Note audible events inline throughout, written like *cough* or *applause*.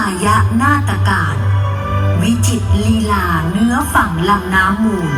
ายะนาตการวิจิตรลีลาเนื้อฝั่งลำน้ำมูล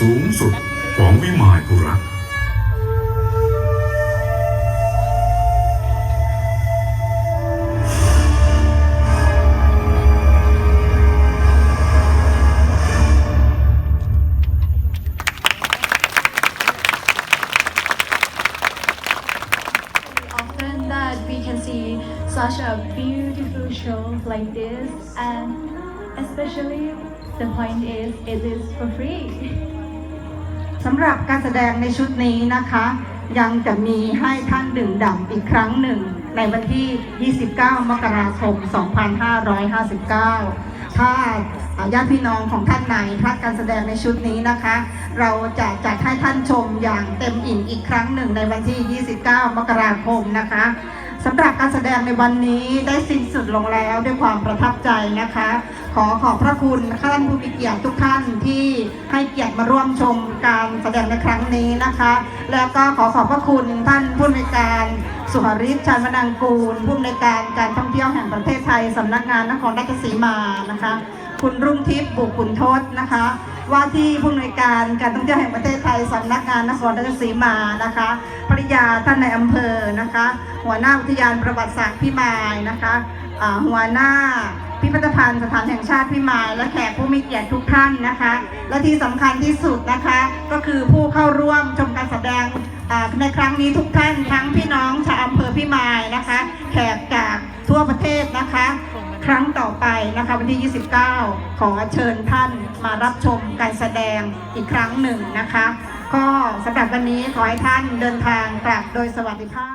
สูงสุดของวิมายปุระ often that we can see such a beautiful show like this and especially the point is it is for free *laughs* สำหรับการแสดงในชุดนี้นะคะ ยังจะมีให้ท่านดื่มด่ำอีกครั้งหนึ่ง ในวันที่ 29 มกราคม 2559 ถ้าญาติพี่น้องของท่านไหนพลาดการแสดงในชุดนี้นะคะ เราจะจัดให้ท่านชมอย่างเต็มอิ่มอีกครั้งหนึ่งในวันที่ 29 มกราคมนะคะ สำหรับการแสดงในวันนี้ได้สิ้นสุดลงแล้วด้วยความประทับใจนะคะ ขอขอบพระคุณท่านผู้มีเกียรติทุกท่านที่ให้เกียรติมาร่วมชมการแสดงในครั้งนี้นะคะ แล้วก็ขอขอบพระคุณท่านผู้อำนวยการสุหริศชันวนังกูล ผู้อำนการการท่องเที่ยวแห่งประเทศไทยสำนักงานนครราชสีมานะคะ คุณรุ่งทิพย์บุกขุนทศนะคะ ว่าที่ผู้อำนวยการการท่องเที่ยวแห่งประเทศไทยสำนักงานนครราชสีมานะคะภริยาท่านในอำเภอนะคะ หัวหน้าอุทยานประวัติศาสตร์พิมายนะคะหัวหน้าพิพิธภัณฑ์สถานแห่งชาติพิมาย และแขกผู้มีเกียรติทุกท่านนะคะ และที่สำคัญที่สุดนะคะ ก็คือผู้เข้าร่วมชมการแสดงในครั้งนี้ทุกท่านทั้งพี่น้องชาวอำเภอพิมายนะคะ แขกจากทั่วประเทศนะคะ ครั้งต่อไปนะคะวันที่ 29 ขอเชิญท่านมารับชมการแสดงอีกครั้งหนึ่งนะคะ ก็สำหรับวันนี้ขอให้ท่านเดินทางกลับโดยสวัสดิภาพ